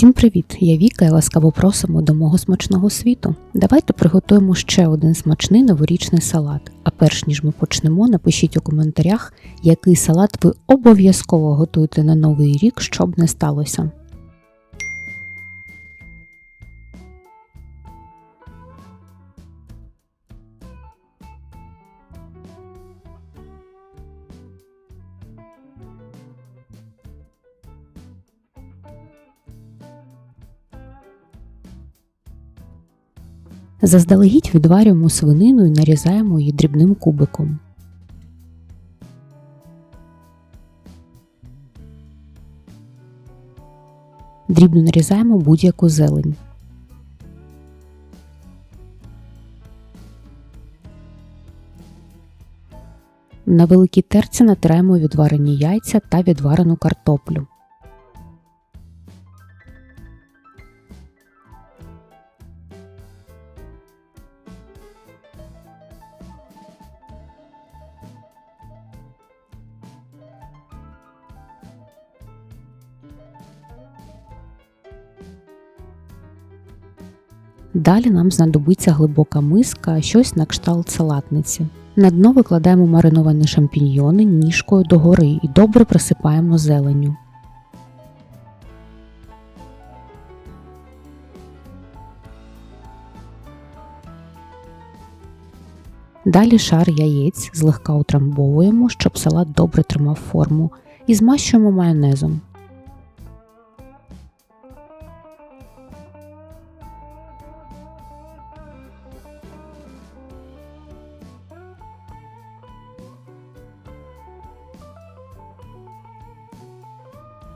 Всім привіт! Я Віка і ласкаво просимо до мого смачного світу. Давайте приготуємо ще один смачний новорічний салат. А перш ніж ми почнемо, напишіть у коментарях, який салат ви обов'язково готуєте на новий рік, щоб не сталося. Заздалегідь відварюємо свинину і нарізаємо її дрібним кубиком. Дрібно нарізаємо будь-яку зелень. На великій терці натираємо відварені яйця та відварену картоплю. Далі нам знадобиться глибока миска, щось на кшталт салатниці. На дно викладаємо мариновані шампіньйони ніжкою догори і добре присипаємо зеленню. Далі шар яєць злегка утрамбовуємо, щоб салат добре тримав форму, і змащуємо майонезом.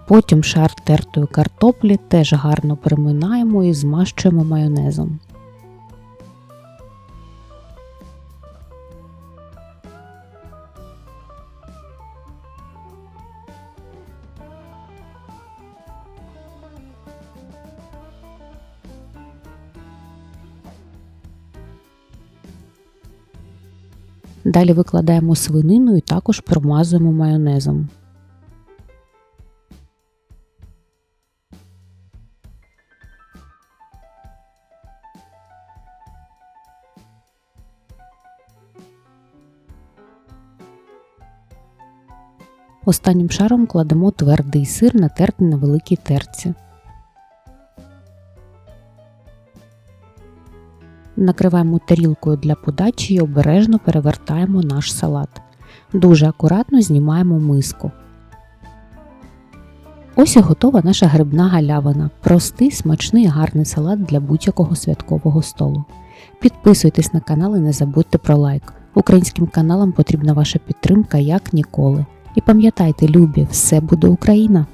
Потім шар тертої картоплі теж гарно приминаємо і змащуємо майонезом. Далі викладаємо свинину і також промазуємо майонезом. Останнім шаром кладемо твердий сир, натертий на великій терці. Накриваємо тарілкою для подачі і обережно перевертаємо наш салат. Дуже акуратно знімаємо миску. Ось і готова наша грибна галявина. Простий, смачний гарний салат для будь-якого святкового столу. Підписуйтесь на канал і не забудьте про лайк. Українським каналам потрібна ваша підтримка як ніколи. І пам'ятайте, любі, все буде Україна!